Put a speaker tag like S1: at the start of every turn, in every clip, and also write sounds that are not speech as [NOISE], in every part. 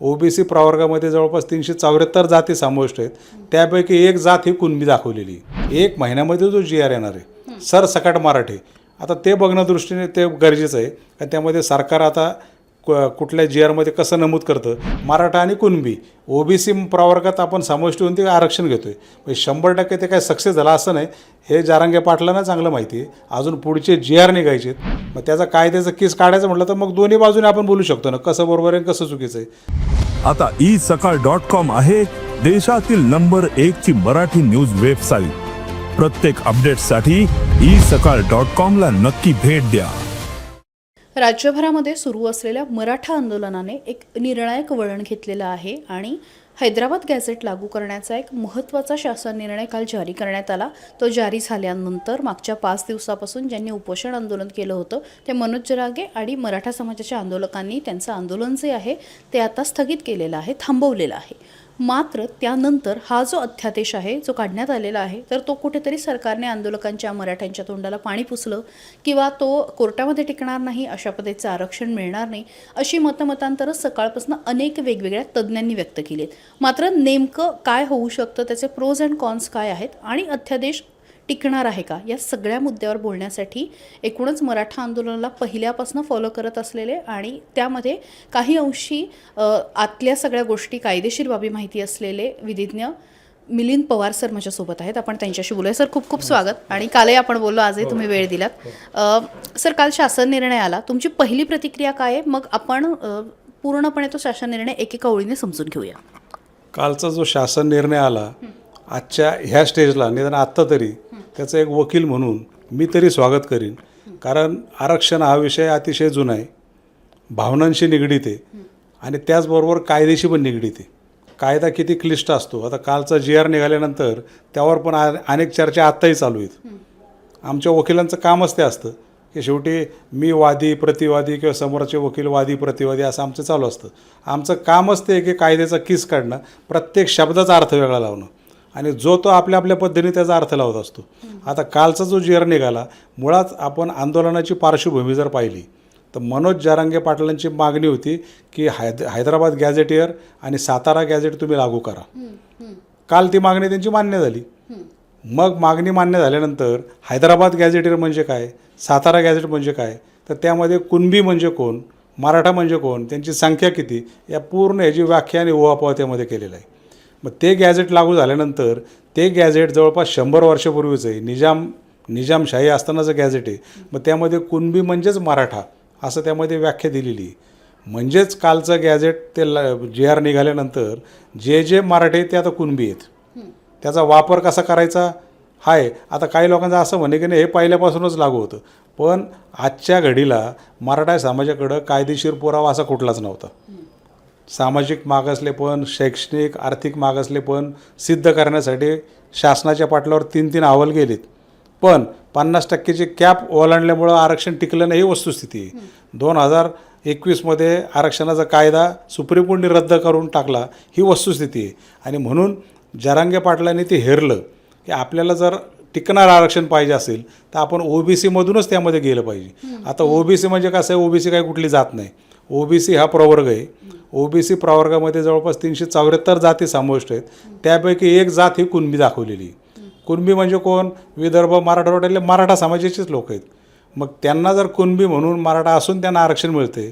S1: OBC प्रवर्गामध्ये जवळपास तीनशे चौऱ्याहत्तर जाती समाविष्ट आहेत. त्यापैकी एक जात ही कुणबी दाखवलेली. एक महिन्यामध्ये जो जी आर येणार आहे. सरसकट मराठी. आता ते बघणं दृष्टीने ते गरजेचं आहे. कारण त्यामध्ये सरकार आता क कुठल्या जी आरमध्ये कसं नमूद करतं? मराठा आणि कुणबी. ओबीसी प्रवर्गात आपण समाविष्ट होऊन ते आरक्षण घेतो आहे म्हणजे शंभर टक्के ते काय सक्सेस झाला असं नाही. हे जारांगे पाटलांना चांगलं माहिती आहे. अजून पुढचे जी आर निघायचे मग त्याचा कायद्याचं केस काढायचं म्हटलं तर मग दोन्ही बाजूने आपण बोलू शकतो ना कसं बरोबर आहे कसं चुकीचं आहे.
S2: आता ई सकाळ डॉट कॉम आहे देशातील नंबर एक ची मराठी न्यूज वेबसाईट प्रत्येक अपडेटसाठी ई सकाळ डॉट कॉमला नक्की भेट द्या.
S3: राज्यभरामध्ये सुरू असलेल्या मराठा आंदोलनाने एक निर्णायक वळण घेतलेलं आहे आणि हैदराबाद गॅझेट लागू करण्याचा एक महत्त्वाचा शासन निर्णय काल जारी करण्यात आला. तो जारी झाल्यानंतर मागच्या पाच दिवसापासून ज्यांनी उपोषण आंदोलन केलं होतं ते मनोज जरागे आणि मराठा समाजाच्या आंदोलकांनी त्यांचं आंदोलन जे आहे ते आता स्थगित केलेलं आहे थांबवलेलं आहे. मात्र त्यानंतर हा जो अध्यादेश आहे जो काढण्यात आलेला आहे तर तो कुठेतरी सरकारने आंदोलकांच्या मराठ्यांच्या तोंडाला पाणी पुसलं किंवा तो कोर्टामध्ये टिकणार नाही अशा पद्धतीचं आरक्षण मिळणार नाही अशी मतमतांतरं सकाळपासून अनेक वेगवेगळ्या तज्ज्ञांनी व्यक्त केली आहेत मात्र नेमकं काय होऊ शकतं त्याचे प्रोज अँड कॉन्स काय आहेत आणि अध्यादेश टिकणार आहे का? या सगळ्या मुद्द्यावर बोलण्यासाठी एकूणच मराठा आंदोलनाला पहिल्यापासून फॉलो करत असलेले आणि त्यामध्ये काही अंशी आतल्या सगळ्या गोष्टी कायदेशीर बाबी माहिती असलेले विधिज्ञ मिलिंद पवार सर माझ्यासोबत आहेत. आपण त्यांच्याशी बोलूया. सर खूप खूप स्वागत. आणि कालही आपण बोललो आजही तुम्ही वेळ दिलात. अ, सर काल शासन निर्णय आला. तुमची पहिली प्रतिक्रिया काय आहे? मग आपण पूर्णपणे तो शासन निर्णय एकेका ओळीने समजून घेऊया.
S1: कालचा जो शासन निर्णय आला आजच्या ह्या स्टेजला निदान आत्ता तरी त्याचं एक वकील म्हणून मी तरी स्वागत करीन. कारण आरक्षण हा विषय अतिशय जुना आहे. भावनांशी निगडीत आहे. आणि त्याचबरोबर कायदेशी पण निगडीत आहे. कायदा किती क्लिष्ट असतो. आता कालचा जी आर निघाल्यानंतर त्यावर पण आ- अनेक चर्चा आत्ताही चालू आहेत. आमच्या वकिलांचं कामच ते असतं. की शेवटी मी वादी प्रतिवादी किंवा समोरचे वकील वादी प्रतिवादी असं आमचं चालू असतं. आमचं कामच ते की कायद्याचा किस काढणं. प्रत्येक शब्दाचा अर्थ वेगळा लावणं. आणि जो तो आपल्या आपल्या पद्धतीने त्याचा अर्थ लावत असतो. आता कालचा जो जी आर निघाला मुळात आपण आंदोलनाची पार्श्वभूमी जर पाहिली तर मनोज जारांगे पाटलांची मागणी होती की हैद हैदराबाद गॅझेटियर आणि सातारा गॅझेट तुम्ही लागू करा. काल ती मागणी त्यांची मान्य झाली. मग मागणी मान्य झाल्यानंतर हैदराबाद गॅझेटियर म्हणजे काय सातारा गॅझेट म्हणजे काय तर त्यामध्ये कुणबी म्हणजे कोण मराठा म्हणजे कोण त्यांची संख्या किती या पूर्ण ह्याची व्याख्या आणि उहापोहा त्यामध्ये केलेलं आहे. मग ते गॅझेट लागू झाल्यानंतर ते गॅझेट जवळपास शंभर वर्षापूर्वीचं आहे. निजाम निजामशाही असतानाचं गॅझेट आहे. मग त्यामध्ये कुणबी म्हणजेच मराठा असं त्यामध्ये व्याख्या दिलेली आहे. म्हणजेच कालचं गॅझेट ते जे आर निघाल्यानंतर जे जे मराठे आहेत ते आता कुणबी आहेत. त्याचा वापर कसा करायचा? हाय आता काही लोकांचं असं म्हणे की नाही हे पहिल्यापासूनच लागू होतं. पण आजच्या घडीला मराठा समाजाकडं कायदेशीर पुरावा असा कुठलाच नव्हता. सामाजिक मागासलेपण शैक्षणिक आर्थिक मागासलेपण सिद्ध करण्यासाठी शासनाच्या पाटलावर तीन तीन अहवाल गेलेत. पण पन्नास टक्केचे कॅप ओलांडल्यामुळं आरक्षण टिकलं नाही ही वस्तुस्थिती. आहे दोन हजार एकवीसमध्ये आरक्षणाचा कायदा सुप्रीम कोर्टने रद्द करून टाकला ही वस्तुस्थिती. आहे आणि म्हणून जरांगे पाटलांनी ते हेरलं की आपल्याला जर टिकणारं आरक्षण पाहिजे असेल तर आपण ओबीसीमधूनच त्यामध्ये गेलं पाहिजे. आता ओबीसी म्हणजे कसं आहे? ओबीसी काही कुठली जात नाही. ओबीसी हा प्रवर्ग आहे. ओबीसी प्रवर्गामध्ये जवळपास तीनशे चौऱ्याहत्तर जाती समाविष्ट आहेत. त्यापैकी एक जात ही कुणबी दाखवलेली. कुणबी म्हणजे कोण? विदर्भ मराठवाड्यातले मराठा समाजाचेच लोक आहेत. मग त्यांना जर कुणबी म्हणून मराठा असून त्यांना आरक्षण मिळते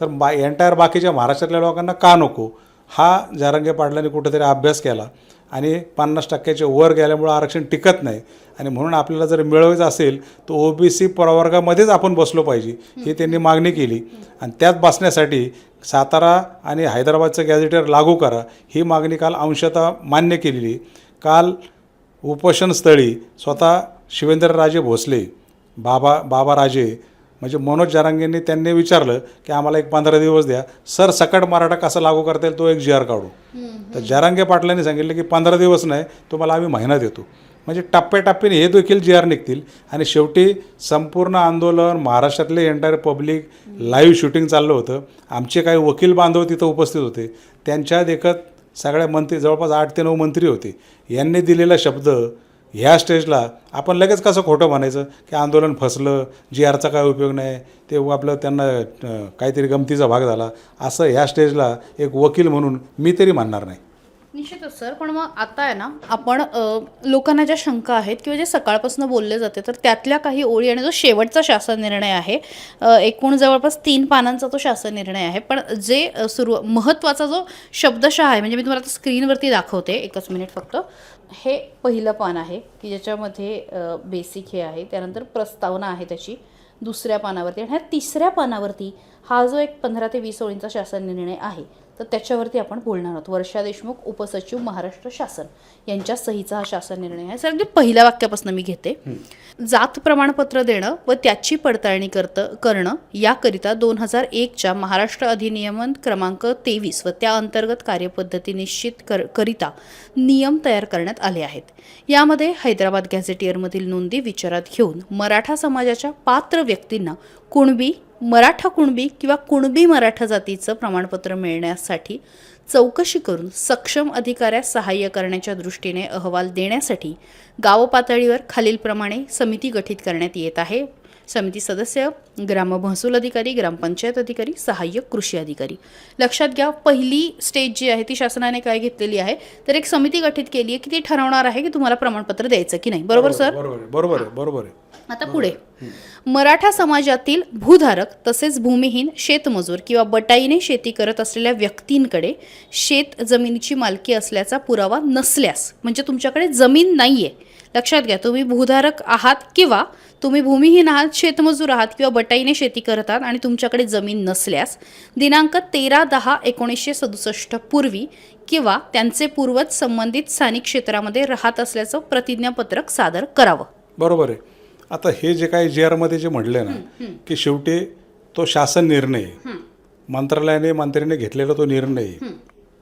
S1: तर बा एंटायर बाकीच्या महाराष्ट्रातल्या लोकांना का नको? हा जारंगे पाटलांनी कुठेतरी अभ्यास केला. आणि पन्नास टक्क्याच्या वर गेल्यामुळं आरक्षण टिकत नाही. आणि म्हणून आपल्याला जर मिळवायचं असेल तर ओबीसी प्रवर्गामध्येच आपण बसलो पाहिजे ही त्यांनी मागणी केली. आणि त्यात बसण्यासाठी सातारा आणि हैदराबादचं गॅझेटर लागू करा ही मागणी काल अंशतः मान्य केलेली काल उपोषणस्थळी स्वतः शिवेंद्रराजे भोसले बाबा बाबा राजे म्हणजे मनोज जारांगेंनी त्यांनी विचारलं की आम्हाला एक पंधरा दिवस द्या. सर सकट मराठा कसा लागू करता येईल तो एक जी आर काढू. तर जारांगे पाटलांनी सांगितलं की पंधरा दिवस नाही तुम्हाला आम्ही महिना देतो. म्हणजे टप्प्याटप्प्याने हे देखील जी आर निघतील. आणि शेवटी संपूर्ण आंदोलन महाराष्ट्रातले एंटायर पब्लिक लाईव्ह शूटिंग चाललं होतं. आमचे काही वकील बांधव तिथं उपस्थित होते. त्यांच्या देखत सगळ्या मंत्री जवळपास आठ ते नऊ मंत्री होते. यांनी दिलेला शब्द ह्या स्टेजला आपण लगेच कसं खोटं म्हणायचं की आंदोलन फसलं जी आरचा काय उपयोग नाही ते आपलं त्यांना काहीतरी गमतीचा भाग झाला असं ह्या स्टेजला एक वकील म्हणून मी तरी मानणार नाही.
S3: निश्चितच सर. पण मग आता आहे ना आपण लोकांना ज्या शंका आहेत किंवा जे सकाळपासून बोलले जाते तर त्यातल्या काही ओळी आणि जो शेवटचा शासन निर्णय आहे एकूण जवळपास तीन पानांचा तो शासन निर्णय आहे. पण जे अ, सुरू महत्त्वाचा जो शब्दशः आहे म्हणजे मी तुम्हाला आता स्क्रीनवरती दाखवते एकच मिनिट फक्त. हे पहिलं पान आहे की ज्याच्यामध्ये बेसिक हे आहे. त्यानंतर प्रस्तावना आहे त्याची दुसऱ्या पानावरती. आणि ह्या तिसऱ्या पानावरती हा जो एक पंधरा ते वीस ओळींचा शासन निर्णय आहे तर त्याच्यावरती आपण बोलणार आहोत. वर्षा देशमुख उपसचिव महाराष्ट्र शासन. यांच्या सहीचा हा शासन निर्णय आहे. सर पहिल्या वाक्यापासून मी घेते. जात प्रमाणपत्र देणं व त्याची पडताळणी करत करणं याकरिता दोन हजार एकच्या महाराष्ट्र अधिनियमन क्रमांक तेवीस व त्या अंतर्गत कार्यपद्धती निश्चित कर करिता नियम तयार करण्यात आले आहेत. यामध्ये हैदराबाद गॅझेटियरमधील नोंदी विचारात घेऊन मराठा समाजाच्या पात्र व्यक्तींना कुणबी मराठा कुणबी किंवा कुणबी मराठा जातीचं प्रमाणपत्र मिळण्यासाठी चौकशी करून सक्षम अधिकाऱ्यास सहाय्य करण्याच्या दृष्टीने अहवाल देण्यासाठी गावपातळीवर खालीलप्रमाणे समिती गठीत करण्यात येत आहे. समिती सदस्य ग्राम महसूल अधिकारी ग्रामपंचायत अधिकारी सहाय्यक कृषी अधिकारी. लक्षात घ्या पहिली स्टेज जी आहे ती शासनाने काय घेतलेली आहे तर एक समिती गठीत केली आहे की ती ठरवणार आहे की तुम्हाला प्रमाणपत्र द्यायचं की नाही. बरोबर सर?
S1: बरोबर बरोबर बरोबर
S3: आता पुढे. मराठा समाजातील भूधारक तसेच भूमिहीन शेतमजूर किंवा बटाईने शेती करत असलेल्या व्यक्तींकडे शेत जमिनीची मालकी असल्याचा पुरावा नसल्यास म्हणजे तुमच्याकडे जमीन नाहीये लक्षात घ्या तुम्ही भूधारक आहात किंवा तुम्ही भूमिहीन आहात शेतमजूर आहात किंवा बटाईने शेती करत आहात आणि तुमच्याकडे जमीन नसल्यास दिनांक तेरा दहा एकोणीसशे सदुसष्ट पूर्वी किंवा त्यांचे पूर्वज संबंधित स्थानिक क्षेत्रामध्ये राहत असल्याचं प्रतिज्ञापत्रक सादर करावं.
S1: बरोबर आहे. आता हे जे काही जी आरमध्ये जे म्हटलं ना की शेवटी तो शासन निर्णय. मंत्रालयाने मंत्र्याने घेतलेला तो निर्णय.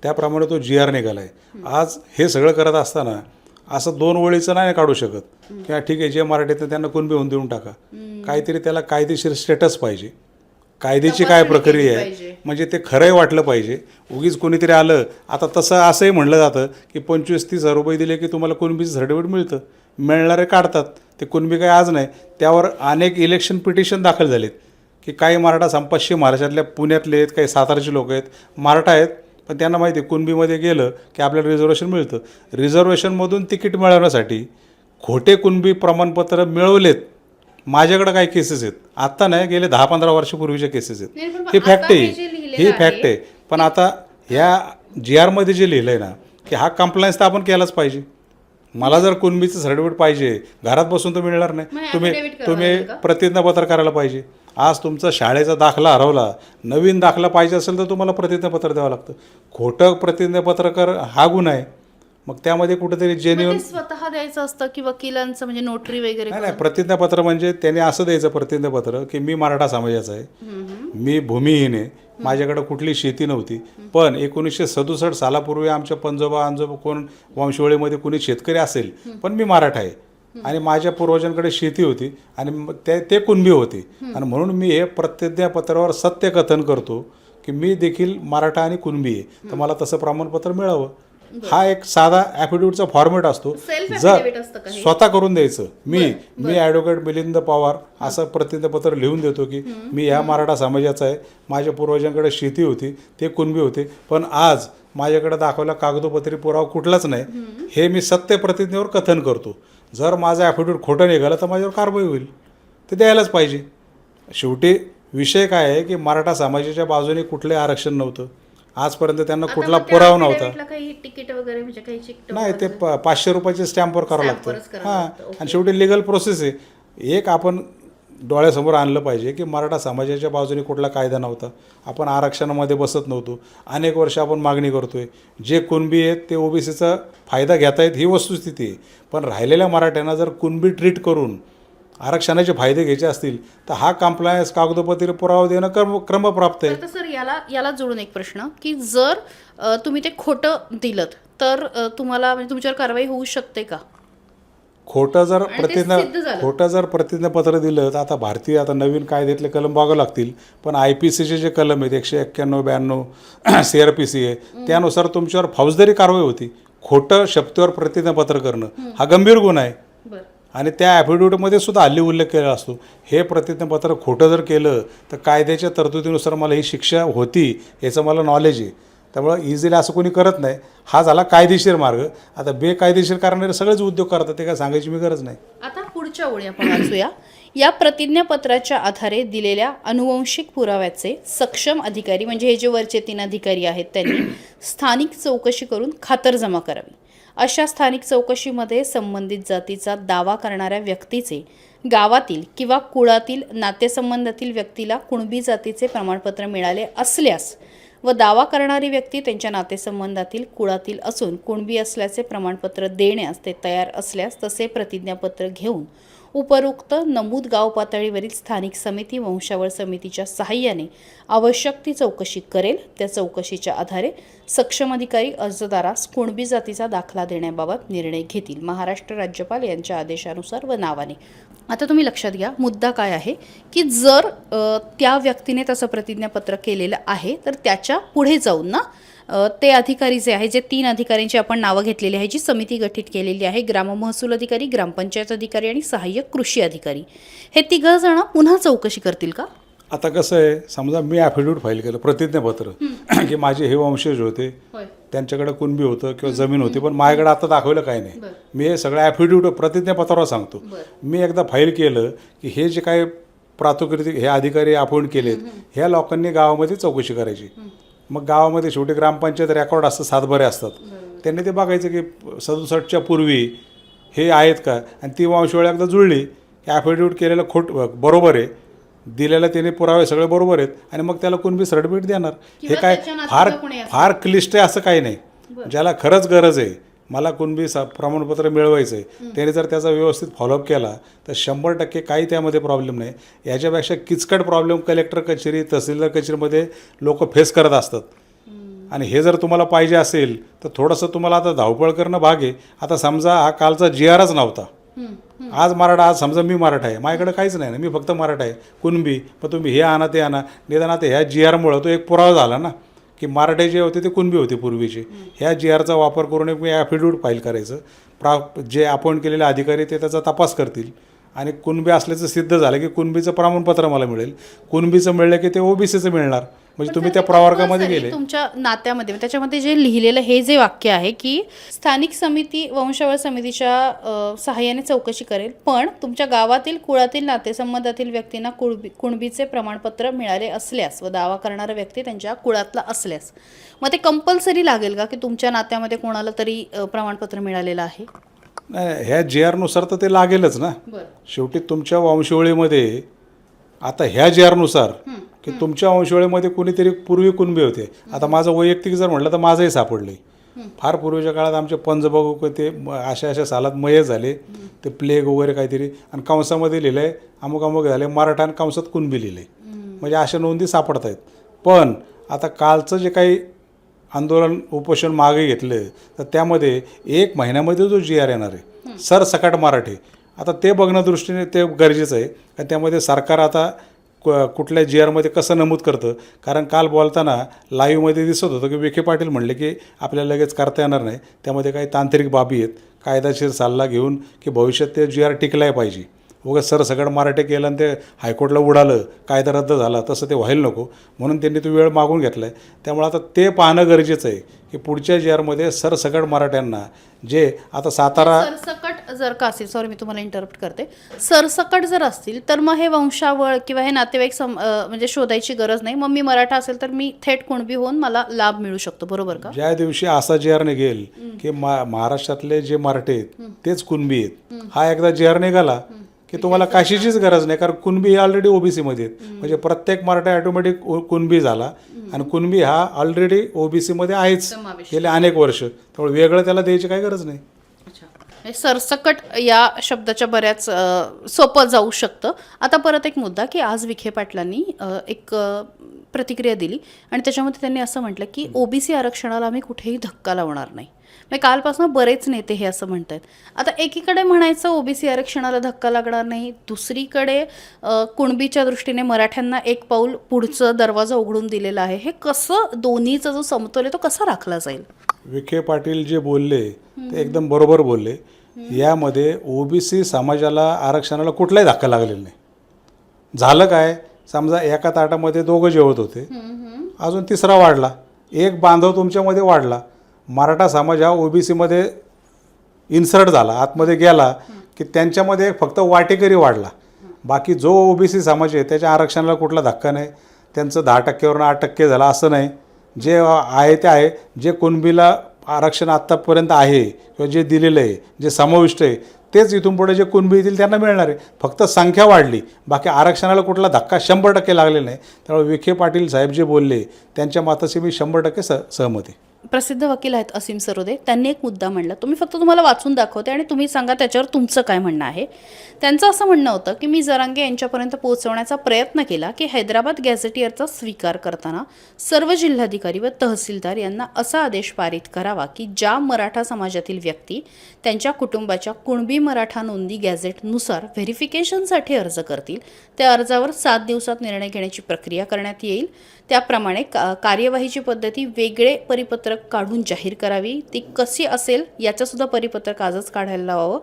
S1: त्याप्रमाणे तो जी आर निघाला आहे आज हे सगळं करत असताना असं दोन ओळीचं नाही काढू शकत. किंवा ठीक आहे जे मराठीत त्यांना कुणबी होऊन देऊन टाका. काहीतरी त्याला कायदेशीर स्टेटस पाहिजे. कायद्याची काय प्रक्रिया आहे? म्हणजे ते खरंही वाटलं पाहिजे. उगीच कोणीतरी आलं. आता तसं असंही म्हणलं जातं की पंचवीस तीस हजार रुपये दिले की तुम्हाला कुणबीचं सर्टिफिकेट मिळतं. मिळणारे काढतात. ते कुणबी काही आज नाही. त्यावर अनेक इलेक्शन पिटिशन दाखल झालेत. की काही मराठा सम पश्चिम महाराष्ट्रातल्या पुण्यातले आहेत काही सातारचे लोक आहेत. मराठा आहेत. पण त्यांना माहिती आहे कुणबीमध्ये गेलं की आपल्याला रिझर्वेशन मिळतं. रिझर्वेशनमधून तिकीट मिळवण्यासाठी खोटे कुणबी प्रमाणपत्र मिळवलेत. माझ्याकडे काही केसेस आहेत. आत्ता नाही गेले दहा पंधरा वर्षापूर्वीच्या केसेस आहेत ही फॅक्ट आहे. ही फॅक्ट आहे पण आता ह्या जी आरमध्ये जे लिहिलं आहे ना की हा कंप्लायन्स तर आपण केलाच पाहिजे. मला जर कुणबीचं सर्टिफिकेट पाहिजे घरात बसून तर मिळणार नाही. तुम्ही तुम्ही? प्रतिज्ञापत्र करायला पाहिजे. आज तुमचा शाळेचा दाखला हरवला नवीन दाखला पाहिजे असेल तर तुम्हाला प्रतिज्ञापत्र द्यावं लागतं. खोटं प्रतिज्ञापत्र कर हा गुन्हा आहे. मग त्यामध्ये कुठेतरी जेन्युन
S3: ते स्वतः द्यायचं असतं की वकिलांचं म्हणजे नोटरी वगैरे
S1: नाही नाही प्रतिज्ञापत्र म्हणजे त्याने असं द्यायचं प्रतिज्ञापत्र की मी मराठा समाजाचा आहे. मी भूमिहीन आहे. माझ्याकडे कुठली शेती नव्हती. पण एकोणीसशे सदुसष्ट सालापूर्वी आमच्या पंजोबा अंजोबा कोण वंशवळीमध्ये कोणी शेतकरी असेल पण मी मराठा आहे. आणि माझ्या पूर्वजांकडे शेती होती आणि ते ते कुणबी होते. आणि म्हणून मी हे प्रतिज्ञापत्रावर सत्य कथन करतो की मी देखील मराठा आणि कुणबी आहे. तर मला तसं प्रमाणपत्र मिळावं. हा एक साधा ॲफिडेविटचा फॉर्मॅट असतो. जर? स्वतः करून द्यायचं. मी मी ॲडव्होकेट मिलिंद पवार असं प्रतिज्ञापत्र लिहून देतो की मी ह्या मराठा समाजाचा आहे. माझ्या पूर्वजांकडे शेती होती. ते कुणबी होते. पण आज माझ्याकडे दाखवला कागदोपत्री पुरावा कुठलाच नाही. हे मी सत्य प्रतिज्ञेवर कथन करतो. जर माझं ॲफिडेविट खोटं निघालं तर माझ्यावर कारवाई होईल. ते द्यायलाच पाहिजे. शेवटी विषय काय आहे की मराठा समाजाच्या बाजूने कुठलंही आरक्षण नव्हतं. आजपर्यंत त्यांना कुठला पुरावा नव्हता.
S3: म्हणजे
S1: नाही ते पाचशे रुपयाचे स्टॅम्पवर करावं लागतं. हां. आणि शेवटी लिगल प्रोसेस आहे. एक आपण डोळ्यासमोर आणलं पाहिजे की मराठा समाजाच्या बाजूने कुठला कायदा नव्हता. आपण आरक्षणामध्ये बसत नव्हतो. अनेक वर्ष आपण मागणी करतो आहे जे कुणबी आहेत ते ओबीसीचा फायदा घेता येत ही वस्तुस्थिती आहे. पण राहिलेल्या मराठ्यांना जर कुणबी ट्रीट करून आरक्षणाचे फायदे घ्यायचे असतील तर हा कम्प्लायन्स कागदोपत्री पुरावा देणं क्रम क्रमप्राप्त आहे.
S3: तर सर याला याला जोडून एक प्रश्न की जर तुम्ही ते खोटं दिलं तर तुम्हाला म्हणजे तुमच्यावर कारवाई होऊ शकते का?
S1: खोटं जर प्रतिज्ञा. खोटं जर प्रतिज्ञापत्र दिलं तर आता भारतीय आता नवीन कायद्यातले कलम बघावं लागतील. पण आय पी सीचे जे कलम आहेत एकशे एक्क्याण्णव ब्याण्णव सी आर पी सी आहे त्यानुसार तुमच्यावर फौजदारी कारवाई होती. खोटं शब्दावर प्रतिज्ञापत्र करणं हा गंभीर गुन्हा आहे. आणि त्या ॲफिडेविटमध्ये सुद्धा हल्ली उल्लेख केलेला असतो. हे प्रतिज्ञापत्र खोटं जर केलं तर कायद्याच्या तरतुदीनुसार मला ही शिक्षा होती याचं मला नॉलेज आहे. त्यामुळं इझिली असं कोणी करत नाही. हा झाला कायदेशीर मार्ग. आता बेकायदेशीर करणारे सगळेच उद्योग करतात ते काय सांगायची मी गरज नाही.
S3: आता पुढच्या ओळी आपण वाचूया. या प्रतिज्ञापत्राच्या आधारे दिलेल्या अनुवंशिक पुराव्याचे सक्षम अधिकारी म्हणजे हे जे वरचे तीन अधिकारी आहेत त्यांनी स्थानिक चौकशी करून खातरजमा करावी. अशा स्थानिक चौकशीमध्ये संबंधित जातीचा दावा करणाऱ्या व्यक्तीचे गावातील किंवा कुळातील नातेसंबंधातील व्यक्तीला कुणबी जातीचे प्रमाणपत्र मिळाले असल्यास व दावा करणारी व्यक्ती त्यांच्या नातेसंबंधातील कुळातील असून कुणबी असल्याचे प्रमाणपत्र देण्यास ते तयार असल्यास तसे प्रतिज्ञापत्र घेऊन उपरोक्त नमूद गाव पातळीवरील स्थानिक समिती वंशावळ समितीच्या सहाय्याने आवश्यक ती चौकशी करेल. त्या चौकशीच्या आधारे सक्षम अधिकारी अर्जदारास कुणबी जातीचा दाखला देण्याबाबत निर्णय घेतील. महाराष्ट्र राज्यपाल यांच्या आदेशानुसार व नावाने. आता तुम्ही लक्षात घ्या मुद्दा काय आहे? की जर त्या व्यक्तीने तसं प्रतिज्ञापत्र केलेलं आहे तर त्याच्या पुढे जाऊन ना ते अधिकारी जे आहे जे तीन अधिकाऱ्यांची आपण नावं घेतलेली आहे जी समिती गठीत केलेली आहे ग्राम महसूल अधिकारी ग्रामपंचायत अधिकारी आणि सहाय्यक कृषी अधिकारी. हे तिघं जण पुन्हा चौकशी करतील का?
S1: आता कसं आहे समजा मी ॲफिडेविट फाईल केलं प्रतिज्ञापत्र [CLEARS THROAT] की माझे हे वंशज होते त्यांच्याकडे कुणबी होतं किंवा जमीन होती पण माझ्याकडे आता दाखवलं काही नाही. मी हे सगळं ॲफिडेविट प्रतिज्ञापत्रावर सांगतो. मी एकदा फाईल केलं की हे जे काही प्रातोकृतिक हे अधिकारी अपॉइंट केलेत ह्या लोकांनी गावामध्ये चौकशी करायची. मग गावामध्ये शेवटी ग्रामपंचायत रेकॉर्ड असतं सातबारे असतात. त्यांनी ते बघायचं की सदुसष्टच्या पूर्वी हे आहेत का? आणि ती वंशवळ एकदा जुळली की ॲफिडेविट केलेलं खोट बरोबर आहे. दिलेलं त्याने पुरावे सगळे बरोबर आहेत. आणि मग त्याला कुणबी सर्टिफिकेट देणार? हे काय फार. फार क्लिष्ट आहे असं काही नाही. ज्याला खरंच गरज आहे मला कुणबी सा प्रमाणपत्र मिळवायचं आहे त्याने जर त्याचा व्यवस्थित फॉलोअप केला तर शंभर टक्के काही त्यामध्ये प्रॉब्लेम नाही. याच्यापेक्षा किचकट प्रॉब्लेम कलेक्टर कचेरी तहसीलदार कचेरीमध्ये लोक फेस करत असतात. आणि हे जर तुम्हाला पाहिजे असेल तर थोडंसं तुम्हाला आता धावपळ करणं भाग आहे. आता समजा हा कालचा जी आरच नव्हता. आज मराठा आज समजा मी मराठा आहे. माझ्याकडे काहीच नाही ना. मी फक्त मराठा आहे. कुणबी मग तुम्ही हे आणा ते आणा. निदान आता ह्या जी आरमुळं तो एक पुरावा झाला ना. की मराठे जे होते ते कुणबी होते पूर्वीचे. ह्या जी आरचा वापर करून एक मी ॲफिडेविट फाईल करायचं. प्रा जे अपॉइंट केलेले अधिकारी ते त्याचा तपास करतील. आणि कुणबी असल्याचं सिद्ध झालं की कुणबीचं प्रमाणपत्र मला मिळेल. कुणबीचं मिळलं की ते ओबीसीचं मिळणार. म्हणजे तुम्ही त्या प्रवर्गामध्ये गेले.
S3: तुमच्या नात्यामध्ये त्याच्यामध्ये जे लिहिलेलं हे जे वाक्य आहे की स्थानिक समिती वंशावळ समितीच्या सहाय्याने चौकशी करेल पण तुमच्या गावातील कुळातील नातेसंबंधातील व्यक्तींना कुळबी कुणबीचे प्रमाणपत्र मिळाले असल्यास व दावा करणारा व्यक्ती त्यांच्या कुळातला असल्यास मग ते कंपल्सरी लागेल का की तुमच्या नात्यामध्ये कोणाला तरी प्रमाणपत्र मिळालेलं आहे?
S1: ह्या जे आरनुसार तर ते लागेलच ना. शेवटी तुमच्या वंशवळीमध्ये आता ह्या जे आरनुसार की तुमच्या वंशवळीमध्ये कोणीतरी पूर्वी कुणबी होते. आता माझं वैयक्तिक जर म्हटलं तर माझंही सापडले फार पूर्वीच्या काळात आमचे पंजबगू क ते म- अशा अशा सालात मये झाले. ते प्लेग वगैरे काहीतरी. आणि कंसामध्ये लिहिलं आहे अमुक अमुक झाले मराठा आणि कंसात कुणबी लिहिले म्हणजे अशा नोंदी सापडत आहेत पण आता कालचं जे काही आंदोलन उपोषण मागे घेतलं तर त्यामध्ये एक महिन्यामध्ये जो जी आर येणार आहे सरसकट मराठी. आता ते बघणं दृष्टीने ते गरजेचं आहे. कारण त्यामध्ये सरकार आता क- कुठल्या जी आरमध्ये कसं नमूद करतं? कारण काल बोलताना लाईव्हमध्ये दिसत होतं की विखे पाटील म्हणले की आपल्याला लगेच करता येणार नाही. त्यामध्ये काही तांत्रिक बाबी आहेत. कायदाशीर सल्ला घेऊन की भविष्यात ते जी आर टिकलाय पाहिजे. उगाच सरसकट मराठे केलं आणि ते हायकोर्टला उडालं कायदा रद्द झाला तसं ते व्हायला नको. म्हणून त्यांनी तो वेळ मागून घेतला आहे त्यामुळे आता ते पाहणं गरजेचं आहे की पुढच्या जी आरमध्ये सरसकट मराठ्यांना जे आता सातारा
S3: सरसकट जर का असेल सॉरी मी तुम्हाला इंटरप्ट करते. सरसकट जर असतील तर मग हे वंशावळ किंवा हे नातेवाईक सम म्हणजे शोधायची गरज नाही. मग मी मराठा असेल तर मी थेट कुणबी होऊन मला लाभ मिळू शकतो. बरोबर का?
S1: ज्या दिवशी असा जी आर निघेल की महाराष्ट्रातले जे मराठे आहेत तेच कुणबी आहेत. हा एकदा जी आर निघाला की तुम्हाला काशीचीच गरज नाही कारण कुणबी ऑलरेडी ओबीसीमध्ये आहेत. म्हणजे प्रत्येक मराठा ऑटोमॅटिक कुणबी झाला आणि कुणबी हा ऑलरेडी ओबीसीमध्ये आहेच. गेले अनेक वर्ष. त्यामुळे वेगळं त्याला द्यायची काही गरज नाही.
S3: सरसकट या शब्दाच्या बऱ्याच सोपं जाऊ शकतं. आता परत एक मुद्दा की आज विखे पाटलांनी एक प्रतिक्रिया दिली आणि त्याच्यामध्ये त्यांनी असं म्हटलं की ओबीसी आरक्षणाला आम्ही कुठेही धक्का लावणार नाही. म्हणजे कालपासून बरेच नेते हे असं म्हणत आहेत. आता एकीकडे म्हणायचं ओबीसी आरक्षणाला धक्का लागणार नाही दुसरीकडे कुणबीच्या दृष्टीने मराठ्यांना एक पाऊल पुढचं दरवाजा उघडून दिलेला आहे. हे कसं दोन्हीचा जो समतोल आहे तो कसा राखला जाईल?
S1: विखे पाटील जे बोलले ते एकदम बरोबर बोलले. यामध्ये ओबीसी समाजाला आरक्षणाला कुठलाही धक्का लागलेला नाही. झालं काय? समजा एका ताटामध्ये दोघं जेवत होते. अजून तिसरा वाढला. एक बांधव तुमच्यामध्ये वाढला. मराठा समाज हा ओबीसीमध्ये इन्सर्ट झाला आतमध्ये गेला की त्यांच्यामध्ये फक्त वाटेकरी वाढला. बाकी जो ओबीसी समाज आहे त्याच्या आरक्षणाला कुठला धक्का नाही. त्यांचं दहा टक्क्यावरून आठ टक्के झालं असं नाही. जे आहे ते आहे. जे कुणबीला आरक्षण आत्तापर्यंत आहे किंवा जे दिलेलं आहे जे समाविष्ट आहे तेच इथून पुढे जे कुणबी येतील त्यांना मिळणार आहे. फक्त संख्या वाढली. बाकी आरक्षणाला कुठला धक्का शंभर टक्के लागलेला नाही. त्यामुळे विखे पाटील साहेब जे बोलले त्यांच्या माताशी मी शंभर टक्के स सहमती
S3: प्रसिद्ध वकील आहेत असीम सरोदे. त्यांनी एक मुद्दा मांडला तुम्ही फक्त तुम्हाला वाचून दाखवते आणि तुम्ही सांगा त्याच्यावर तुमचं काय म्हणणं आहे. त्यांचं असं म्हणणं होतं की मी जरांगे यांच्यापर्यंत पोहोचवण्याचा प्रयत्न केला की हैदराबाद गॅझेटियरचा स्वीकार करताना सर्व जिल्हाधिकारी व तहसीलदार यांना असा आदेश पारित करावा की ज्या मराठा समाजातील व्यक्ती त्यांच्या कुटुंबाच्या कुणबी मराठा नोंदी गॅझेटनुसार व्हेरिफिकेशनसाठी अर्ज करतील त्या अर्जावर सात दिवसात निर्णय घेण्याची प्रक्रिया करण्यात येईल. त्याप्रमाणे का कार्यवाहीची पद्धती वेगळे परिपत्रक काढून जाहीर करावी. ती कशी असेल याचंसुद्धा परिपत्रक आजच काढायला लावावं.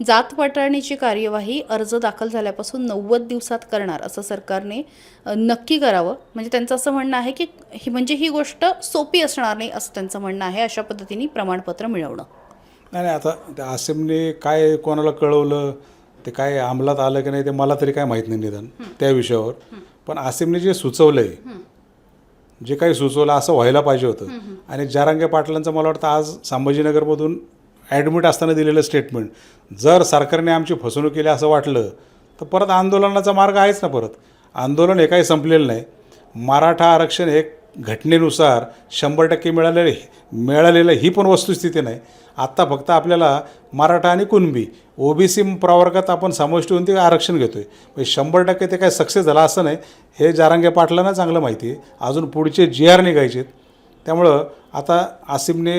S3: जात पडताळणीची कार्यवाही अर्ज दाखल झाल्यापासून नव्वद दिवसात करणार असं सरकारने नक्की करावं. म्हणजे त्यांचं असं म्हणणं आहे की ही म्हणजे ही गोष्ट सोपी असणार नाही असं त्यांचं म्हणणं आहे अशा पद्धतीने प्रमाणपत्र मिळवणं.
S1: नाही नाही आता त्या आसिमने काय कोणाला कळवलं ते काय अंमलात आलं की नाही ते मला तरी काय माहीत नाही निदान त्या विषयावर. पण आसिमने जे सुचवलं आहे जे काही सुचवलं असं व्हायला पाहिजे होतं. आणि जारांगे पाटलांचं मला वाटतं आज संभाजीनगरमधून ॲडमिट असताना दिलेलं स्टेटमेंट जर सरकारने आमची फसवणूक केली असं वाटलं तर परत आंदोलनाचा मार्ग आहेच ना परत. आंदोलन हे काही संपलेलं नाही. मराठा आरक्षण हे घटनेनुसार शंभर टक्के मिळालेले मिळालेलं ही पण वस्तुस्थिती नाही. आत्ता फक्त आपल्याला मराठा आणि कुणबी ओबीसी प्रवर्गात आपण समाविष्ट होऊन ते आरक्षण घेतो आहे म्हणजे शंभर टक्के ते काय सक्सेस झालं असं नाही. हे जारांगे पाटलांना चांगलं माहिती आहे. अजून पुढचे जी आर निघायचे आहेत. त्यामुळं आता आसिमने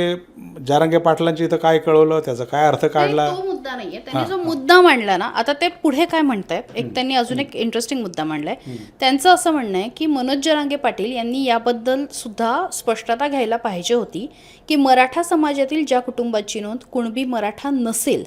S1: जारांगे पाटलांची इथं काय कळवलं त्याचा काय अर्थ काढला?
S3: तो मुद्दा नाहीये. त्यांनी जो मुद्दा मांडला ना आता ते पुढे काय म्हणतायत? एक त्यांनी अजून एक इंटरेस्टिंग मुद्दा मांडलाय. त्यांचं असं म्हणणं आहे की मनोज जरांगे पाटील यांनी याबद्दल सुद्धा स्पष्टता घ्यायला पाहिजे होती की मराठा समाजातील ज्या कुटुंबाची नोंद कुणबी मराठा नसेल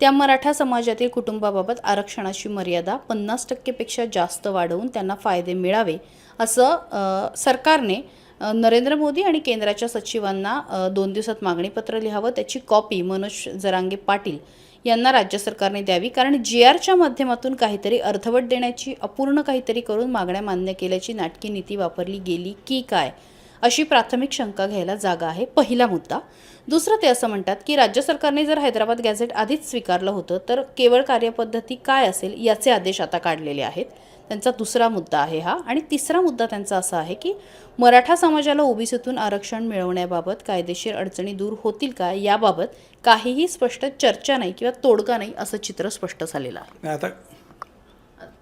S3: त्या मराठा समाजातील कुटुंबाबाबत आरक्षणाची मर्यादा पन्नास टक्केपेक्षा जास्त वाढवून त्यांना फायदे मिळावे असं सरकारने नरेंद्र मोदी आणि केंद्राच्या सचिवांना दोन दिवसात मागणीपत्र लिहावं त्याची कॉपी मनोज जरांगे पाटील यांना राज्य सरकारने द्यावी. कारण जी आरच्या माध्यमातून काहीतरी अर्धवट देण्याची अपूर्ण काहीतरी करून मागण्या मान्य केल्याची नाटकी नीती वापरली गेली की काय? अशी प्राथमिक शंका घ्यायला जागा आहे. पहिला मुद्दा. दुसरं ते असं म्हणतात की राज्य सरकारने जर हैदराबाद गॅझेट आधीच स्वीकारलं होतं तर केवळ कार्यपद्धती काय असेल याचे आदेश आता काढलेले आहेत. त्यांचा दुसरा मुद्दा आहे हा. आणि तिसरा मुद्दा त्यांचा असा आहे की मराठा समाजाला ओबीसीतून आरक्षण मिळवण्याबाबत कायदेशीर अडचणी दूर होतील का याबाबत काहीही स्पष्ट चर्चा नाही किंवा तोडगा नाही असं चित्र स्पष्ट झालेलं आहे.
S1: आता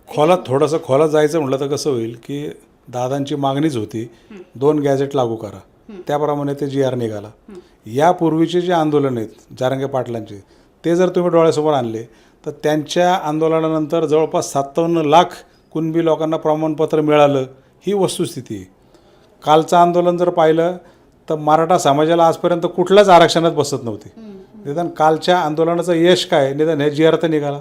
S1: खोलात थोडंसं खोलात जायचं म्हटलं तर कसं होईल की दादांची मागणीच होती दोन गॅजेट लागू करा. त्याप्रमाणे ते जी आर निघाला. यापूर्वीचे जे आंदोलन आहेत जारंगे पाटलांचे ते जर तुम्ही डोळ्यासमोर आणले तर त्यांच्या आंदोलनानंतर जवळपास सत्तावन्न लाख कुणबी लोकांना प्रमाणपत्र मिळालं ही वस्तुस्थिती आहे. कालचं आंदोलन जर पाहिलं तर मराठा समाजाला आजपर्यंत कुठल्याच आरक्षणात बसत नव्हते. निदान कालच्या आंदोलनाचं यश काय? निदान हे जी तर निघाला.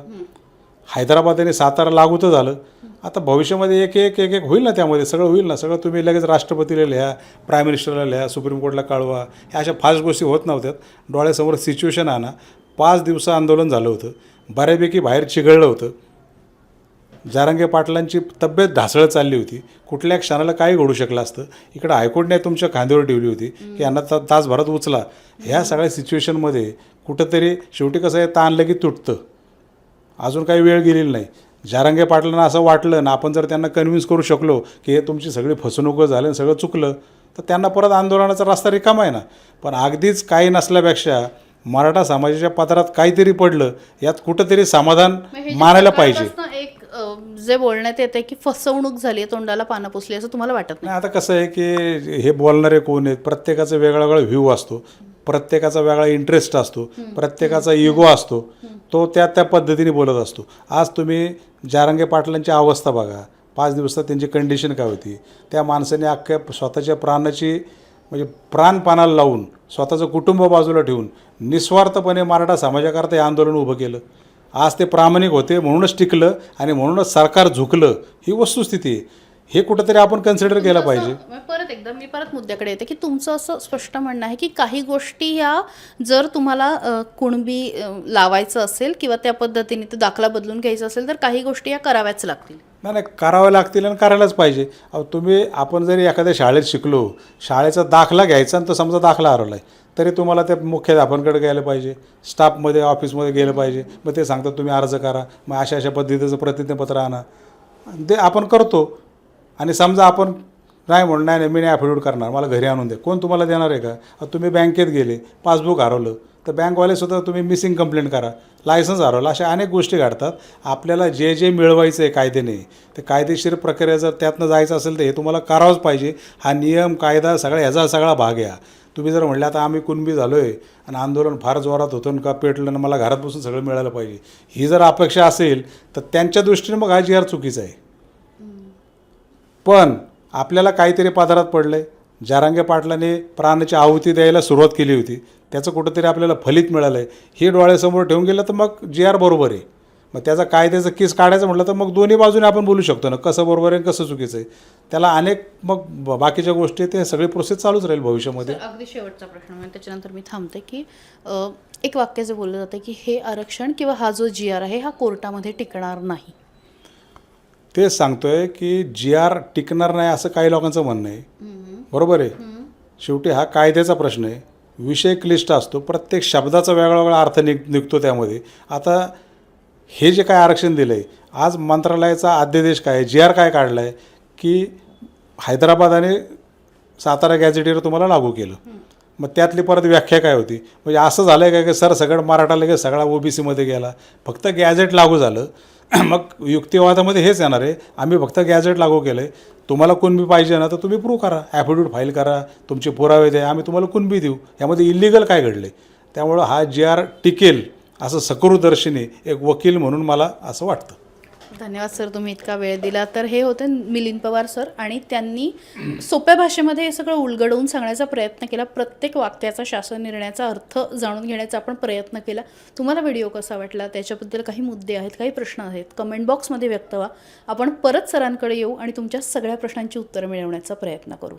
S1: हैदराबाद आणि सातारा लागू तर झालं आता भविष्यामध्ये एक एक एक एक होईल ना त्यामध्ये? सगळं होईल ना? सगळं तुम्ही लगेच राष्ट्रपतीला लिहा प्राईम मिनिस्टरला लिहा सुप्रीम कोर्टला कळवा. ह्या अशा फास्ट गोष्टी होत नव्हत्यात. डोळ्यासमोर सिच्युएशन आणा. पाच दिवसा आंदोलन झालं होतं. बऱ्यापैकी बाहेर चिघळलं होतं. जारंगे पाटलांची तब्येत ढासळत चालली होती. कुठल्या क्षणाला काही घडू शकलं असतं. इकडं हायकोर्टने तुमच्या खांद्यावर ठेवली होती की यांना ता तासभरात उचला. ह्या सगळ्या सिच्युएशनमध्ये कुठंतरी शेवटी कसं आहे ताण लगेच तुटतं. अजून काही वेळ गेलेली नाही. जारंगे पाटलांना असं वाटलं ना आपण जर त्यांना कन्व्हिन्स करू शकलो की हे तुमची सगळी फसवणूक झाली आणि सगळं चुकलं तर त्यांना परत आंदोलनाचा रस्ता रिकामा आहे ना. पण अगदीच काही नसल्यापेक्षा मराठा समाजाच्या पत्रात काहीतरी पडलं यात कुठंतरी समाधान मानायला पाहिजे.
S3: जे बोलण्यात येते की फसवणूक झाली तोंडाला पानं पुसली असं तुम्हाला वाटत नाही?
S1: आता कसं आहे की हे बोलणारे कोण आहेत? प्रत्येकाचा वेगळा वेगळा व्ह्यू असतो. प्रत्येकाचा वेगळा इंटरेस्ट असतो. प्रत्येकाचा इगो असतो. तो त्या त्या पद्धतीने बोलत असतो. आज तुम्ही जारंगे पाटलांची अवस्था बघा. पाच दिवसात त्यांची कंडिशन काय होती? त्या माणसाने अख्ख्या स्वतःच्या प्राणाची म्हणजे प्राणपानाला लावून स्वतःचं कुटुंब बाजूला ठेवून निस्वार्थपणे मराठा समाजाकरता हे आंदोलन उभं केलं. आज ते प्रामाणिक होते म्हणूनच टिकलं आणि म्हणूनच सरकार झुकलं. ही वस्तुस्थिती आहे. हे कुठंतरी आपण कन्सिडर केलं पाहिजे.
S3: परत एकदा मी परत मुद्द्याकडे येते की तुमचं असं स्पष्ट म्हणणं आहे की काही गोष्टी ह्या जर तुम्हाला कुणबी लावायचं असेल किंवा त्या पद्धतीने तो दाखला बदलून घ्यायचा असेल तर काही गोष्टी या कराव्याच लागतील.
S1: नाही नाही करावं लागतील आणि करायलाच पाहिजे. तुम्ही आपण जरी एखाद्या शाळेत शिकलो शाळेचा दाखला घ्यायचा आणि तो समजा दाखला हरवला आहे तरी तुम्हाला त्या मुख्याध्यापकांकडे गेलं पाहिजे. स्टाफमध्ये ऑफिसमध्ये गेलं पाहिजे. मग ते सांगतात तुम्ही अर्ज करा. मग अशा अशा पद्धतीचं प्रतिज्ञापत्र आणा. ते आपण करतो. आणि समजा आपण नाही म्हणून नाही नाही मी नाही ॲफिडेविट करणार. मला घरी आणून द्या. कोण तुम्हाला देणार आहे का? तुम्ही बँकेत गेले. पासबुक हरवलं. तर बँकवाले सुद्धा तुम्ही मिसिंग कंप्लेंट करा. लायसन्स हरवलं अशा अनेक गोष्टी घडतात. आपल्याला जे जे मिळवायचं आहे कायद्याने ते कायदेशीर प्रक्रिया जर त्यातनं जायचं असेल तर हे तुम्हाला करावंच पाहिजे. हा नियम कायदा सगळा ह्याचा सगळा भाग आहे तुम्ही जर म्हणलं आता आम्ही कुणबी झालो आहे आणि आंदोलन फार जोरात होतं का पेटलं आणि मला घरात बसून सगळं मिळालं पाहिजे. ही जर अपेक्षा असेल तर त्यांच्या दृष्टीने मग हा जी आर चुकीचा आहे. पण आपल्याला काहीतरी पादारात पडलं आहे जारांगे पाटलाने प्राणाची आहुती द्यायला सुरुवात केली होती. त्याचं कुठंतरी आपल्याला फलित मिळालं आहे हे डोळ्यासमोर ठेवून गेलं तर मग जी आर बरोबर आहे. मग त्याचा कायद्याचं केस काढायचं म्हटलं तर मग दोन्ही बाजूने आपण बोलू शकतो ना कसं बरोबर आहे कसं चुकीचं आहे. त्याला अनेक मग बाकीच्या गोष्टी ते सगळी प्रोसेस चालूच राहील भविष्यामध्ये.
S3: अगदी शेवटचा प्रश्न म्हणजे त्याच्यानंतर मी थांबते की एक वाक्याचं बोललं जातं की हे आरक्षण किंवा हा जो जी आर आहे हा कोर्टामध्ये टिकणार नाही.
S1: तेच सांगतोय की जी आर टिकणार नाही असं काही लोकांचं म्हणणं आहे. बरोबर आहे? शेवटी हा कायद्याचा प्रश्न आहे. विषय क्लिष्ट असतो प्रत्येक शब्दाचा वेगळा वेगळा अर्थ निघ निघतो त्यामध्ये. आता हे जे काय आरक्षण दिलं आहे आज मंत्रालयाचा अध्यादेश काय आहे? जी आर काय काढला आहे की हैदराबाद आणि सातारा गॅझेटीवर तुम्हाला लागू केलं. मग त्यातली परत व्याख्या काय होती? म्हणजे असं झालं आहे का की सर सगळं मराठा लगेच सगळा ओ बी सीमध्ये गेला. फक्त गॅझेट लागू झालं. [CLEARS THROAT] मग युक्तिवादामध्ये हेच येणार आहे. आम्ही फक्त गॅझेट लागू केलं आहे तुम्हाला कुणबी पाहिजे ना तर तुम्ही प्रूव्ह करा. ॲफिडेविट फाईल करा. तुमचे पुरावे द्या. आम्ही तुम्हाला कुणबी देऊ. यामध्ये इलिगल काय घडले त्यामुळं हा जी आर टिकेल असं सकरुदर्शिनी एक वकील म्हणून मला असं वाटतं.
S3: धन्यवाद सर तुम्ही इतका वेळ दिला. तर हे होते मिलिंद पवार सर आणि त्यांनी सोप्या भाषेमध्ये हे सगळं उलगडवून सांगण्याचा प्रयत्न केला. प्रत्येक वाक्याचा शासन निर्णयाचा अर्थ जाणून घेण्याचा आपण प्रयत्न केला. तुम्हाला व्हिडिओ कसा वाटला? त्याच्याबद्दल काही मुद्दे आहेत काही प्रश्न आहेत कमेंट बॉक्समध्ये व्यक्त व्हा. आपण परत सरांकडे येऊ आणि तुमच्या सगळ्या प्रश्नांची उत्तरं मिळवण्याचा प्रयत्न करू.